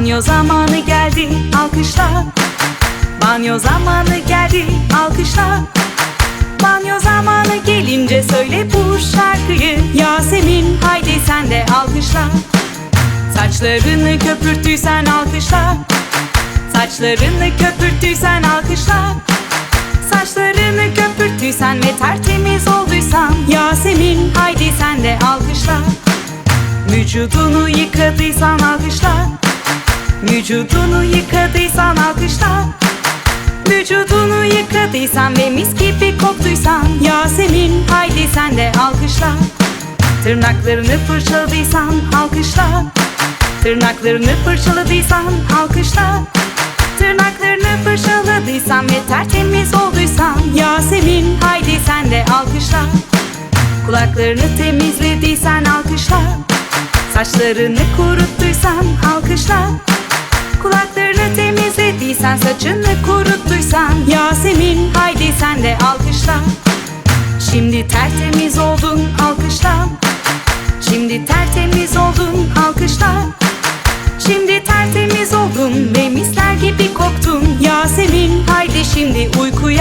Banyo zamanı geldi alkışla. Banyo zamanı geldi alkışla. Banyo zamanı gelince söyle bu şarkıyı. Yasemin haydi sen de alkışla. Saçlarını köpürttüysen alkışla. Saçlarını köpürttüysen alkışla. Saçlarını köpürttüysen ve tertemiz olduysan. Yasemin haydi sen de alkışla. Vücudunu yıkadıysan alkışla Vücudunu yıkadıysan alkışla. Vücudunu yıkadıysan ve mis gibi koktuysan. Yasemin haydi sen de alkışla. Tırnaklarını fırçaladıysan alkışla. Tırnaklarını fırçaladıysan alkışla. Tırnaklarını fırçaladıysan ve tertemiz olduysan. Yasemin haydi sen de alkışla. Kulaklarını temizlediysen alkışla. Saçlarını kuruttuysan alkışla temizlediysen saçını kuruttuysan Yasemin haydi sen de alkışla. Şimdi tertemiz oldun alkışla. Şimdi tertemiz oldun alkışla. Şimdi tertemiz oldun ve misler gibi koktun. Yasemin haydi şimdi uykuya